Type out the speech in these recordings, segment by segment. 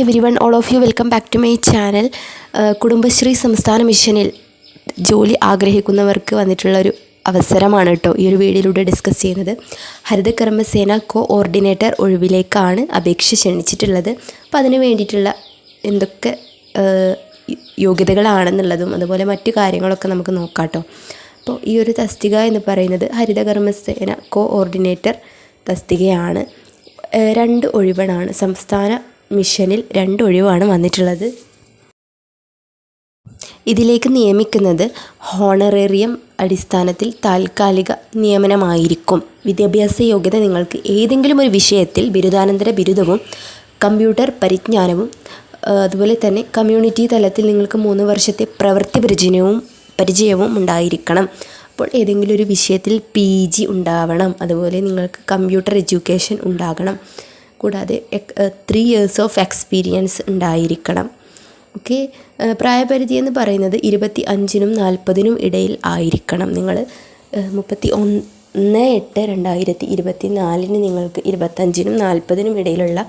Everyone all of you welcome back to my channel Kudumbashree സംസ്ഥാന മിഷനിൽ ജോലി ആഗ്രഹിക്കുന്നവർക്ക് വന്നിട്ടുള്ള ഒരു അവസരമാണ് കേട്ടോ ഈ ഒരു വീഡിയോയിലൂടെ ഡിസ്കസ് ചെയ്യുന്നത്. ഹരിതകർമ്മസേന കോ ഓർഡിനേറ്റർ ഒഴിവിലേക്കാണ് അപേക്ഷ ക്ഷണിച്ചിട്ടുള്ളത്. അപ്പോൾ അതിന് വേണ്ടിയിട്ടുള്ള എന്തൊക്കെ യോഗ്യതകളാണെന്നുള്ളതും അതുപോലെ മറ്റു കാര്യങ്ങളൊക്കെ നമുക്ക് നോക്കാം കേട്ടോ. അപ്പോൾ ഈ ഒരു തസ്തിക എന്ന് പറയുന്നത് ഹരിതകർമ്മസേന കോ ഓർഡിനേറ്റർ തസ്തികയാണ്. രണ്ട് ഒഴിവണാണ് സംസ്ഥാന മിഷനിൽ രണ്ട് ഒഴിവാണ് വന്നിട്ടുള്ളത്. ഇതിലേക്ക് നിയമിക്കുന്നത് ഹോണറേറിയം അടിസ്ഥാനത്തിൽ താൽക്കാലിക നിയമനമായിരിക്കും. വിദ്യാഭ്യാസ യോഗ്യത നിങ്ങൾക്ക് ഏതെങ്കിലും ഒരു വിഷയത്തിൽ ബിരുദാനന്തര ബിരുദവും കമ്പ്യൂട്ടർ പരിജ്ഞാനവും അതുപോലെ തന്നെ കമ്മ്യൂണിറ്റി തലത്തിൽ നിങ്ങൾക്ക് മൂന്ന് വർഷത്തെ പ്രവൃത്തി പരിചയവും പരിചയവും ഉണ്ടായിരിക്കണം. അപ്പോൾ ഏതെങ്കിലും ഒരു വിഷയത്തിൽ പി ജി ഉണ്ടാവണം. അതുപോലെ നിങ്ങൾക്ക് കമ്പ്യൂട്ടർ എഡ്യൂക്കേഷൻ ഉണ്ടാകണം. കൂടാതെ ത്രീ ഇയേഴ്സ് ഓഫ് എക്സ്പീരിയൻസ് ഉണ്ടായിരിക്കണം. ഓക്കെ പ്രായപരിധി എന്ന് പറയുന്നത് ഇരുപത്തി അഞ്ചിനും നാൽപ്പതിനും ഇടയിൽ ആയിരിക്കണം. നിങ്ങൾ മുപ്പത്തി ഒന്ന് എട്ട് രണ്ടായിരത്തി ഇരുപത്തി നാലിന് നിങ്ങൾക്ക് ഇരുപത്തഞ്ചിനും നാൽപ്പതിനും ഇടയിലുള്ള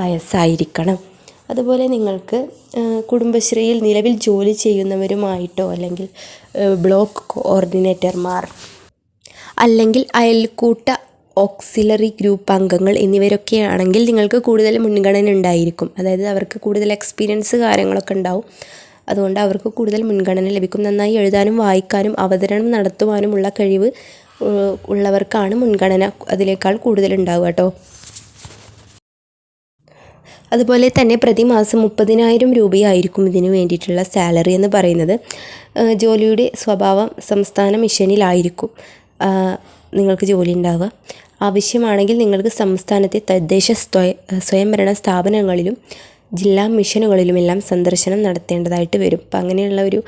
വയസ്സായിരിക്കണം. അതുപോലെ നിങ്ങൾക്ക് കുടുംബശ്രീയിൽ നിലവിൽ ജോലി ചെയ്യുന്നവരുമായിട്ടോ അല്ലെങ്കിൽ ബ്ലോക്ക് കോർഡിനേറ്റർമാർ അല്ലെങ്കിൽ അയൽക്കൂട്ട ഓക്സിലറി ഗ്രൂപ്പ് അംഗങ്ങൾ എന്നിവരൊക്കെ ആണെങ്കിൽ നിങ്ങൾക്ക് കൂടുതൽ മുൻഗണന ഉണ്ടായിരിക്കും. അതായത് അവർക്ക് കൂടുതൽ എക്സ്പീരിയൻസ് കാര്യങ്ങളൊക്കെ ഉണ്ടാവും. അതുകൊണ്ട് അവർക്ക് കൂടുതൽ മുൻഗണന ലഭിക്കും. നന്നായി എഴുതാനും വായിക്കാനും അവതരണം നടത്തുവാനുമുള്ള കഴിവ് ഉള്ളവർക്കാണ് മുൻഗണന അതിനേക്കാൾ കൂടുതൽ ഉണ്ടാവുക കേട്ടോ. അതുപോലെ തന്നെ പ്രതിമാസം മുപ്പതിനായിരം രൂപയായിരിക്കും ഇതിന് വേണ്ടിയിട്ടുള്ള സാലറി എന്ന് പറയുന്നത്. ജോലിയുടെ സ്വഭാവം സംസ്ഥാന മിഷനിലായിരിക്കും. നിങ്ങൾക്ക് ജോലി ഉണ്ടാവുക. ആവശ്യമാണെങ്കിൽ നിങ്ങൾക്ക് സംസ്ഥാനത്തെ തദ്ദേശ സ്വയ സ്വയംഭരണ സ്ഥാപനങ്ങളിലും ജില്ലാ മിഷനുകളിലുമെല്ലാം സന്ദർശനം നടത്തേണ്ടതായിട്ട് വരും. അപ്പം അങ്ങനെയുള്ള ഒരു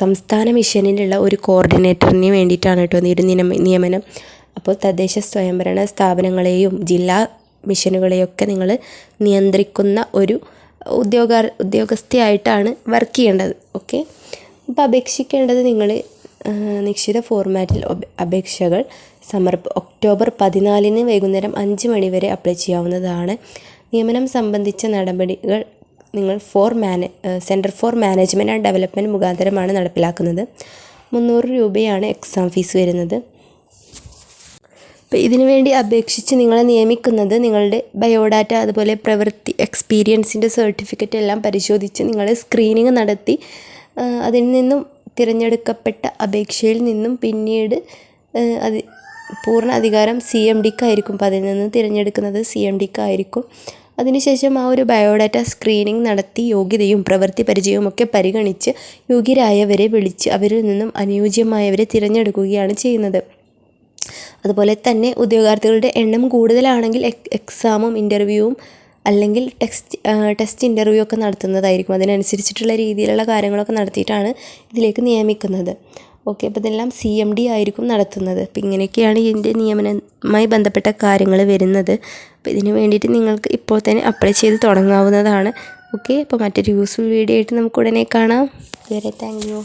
സംസ്ഥാന മിഷനിലുള്ള ഒരു കോർഡിനേറ്ററിന് വേണ്ടിയിട്ടാണ് കേട്ടോ ഈ ഒരു നിയമ നിയമനം. അപ്പോൾ തദ്ദേശ സ്വയംഭരണ സ്ഥാപനങ്ങളെയും ജില്ലാ മിഷനുകളെയൊക്കെ നിങ്ങൾ നിയന്ത്രിക്കുന്ന ഒരു ഉദ്യോഗ ഉദ്യോഗസ്ഥയായിട്ടാണ് വർക്ക് ചെയ്യേണ്ടത്. ഓക്കെ? അപ്പോൾ അപേക്ഷിക്കേണ്ടത് നിങ്ങൾ നിശ്ചിത ഫോർമാറ്റിൽ അപേക്ഷകൾ സമർപ്പ ഒക്ടോബർ പതിനാലിന് വൈകുന്നേരം അഞ്ച് മണി വരെ അപ്ലൈ ചെയ്യാവുന്നതാണ്. നിയമനം സംബന്ധിച്ച നടപടികൾ നിങ്ങൾ for മാനേ centre for management and development മുഖാന്തരമാണ് നടപ്പിലാക്കുന്നത്. മുന്നൂറ് രൂപയാണ് എക്സാം ഫീസ് വരുന്നത്. അപ്പോൾ ഇതിനു വേണ്ടി അപേക്ഷിച്ച് നിങ്ങളെ നിയമിക്കുന്നത് നിങ്ങളുടെ ബയോഡാറ്റ അതുപോലെ പ്രവൃത്തി എക്സ്പീരിയൻസിന്റെ സർട്ടിഫിക്കറ്റ് എല്ലാം പരിശോധിച്ച് നിങ്ങളെ സ്ക്രീനിങ് നടത്തി അതിൽ നിന്നും തിരഞ്ഞെടുക്കപ്പെട്ട അപേക്ഷയിൽ നിന്നും പിന്നീട് അത് പൂർണ അധികാരം സി എം ഡിക്കായിരിക്കും. അപ്പോൾ അതിൽ നിന്ന് തിരഞ്ഞെടുക്കുന്നത് സി എം ഡിക്കായിരിക്കും. അതിനുശേഷം ആ ഒരു ബയോഡാറ്റ സ്ക്രീനിങ് നടത്തി യോഗ്യതയും പ്രവൃത്തി പരിചയവും ഒക്കെ പരിഗണിച്ച് യോഗ്യരായവരെ വിളിച്ച് അവരിൽ നിന്നും അനുയോജ്യമായവരെ തിരഞ്ഞെടുക്കുകയാണ് ചെയ്യുന്നത്. അതുപോലെ തന്നെ ഉദ്യോഗാർത്ഥികളുടെ എണ്ണം കൂടുതലാണെങ്കിൽ എക്സാമും ഇന്റർവ്യൂവും അല്ലെങ്കിൽ ടെക്സ്റ്റ് ടെസ്റ്റ് ഇന്റർവ്യൂ ഒക്കെ നടത്തുന്നതായിരിക്കും. അതിനനുസരിച്ചിട്ടുള്ള രീതിയിലുള്ള കാര്യങ്ങളൊക്കെ നടത്തിയിട്ടാണ് ഇതിലേക്ക് നിയമിക്കുന്നത്. ഓക്കെ അപ്പോൾ ഇതെല്ലാം സി എം ഡി ആയിരിക്കും നടത്തുന്നത്. അപ്പോൾ ഇങ്ങനെയൊക്കെയാണ് ഇതിന്റെ നിയമനവുമായി ബന്ധപ്പെട്ട കാര്യങ്ങൾ വരുന്നത്. അപ്പോൾ ഇതിന് വേണ്ടിയിട്ട് നിങ്ങൾക്ക് ഇപ്പോൾ തന്നെ അപ്ലൈ ചെയ്ത് തുടങ്ങാവുന്നതാണ്. ഓക്കെ അപ്പോൾ മറ്റൊരു യൂസ്ഫുൾ വീഡിയോ ആയിട്ട് നമുക്ക് ഉടനെ കാണാം. ഇതുവരെ താങ്ക് യു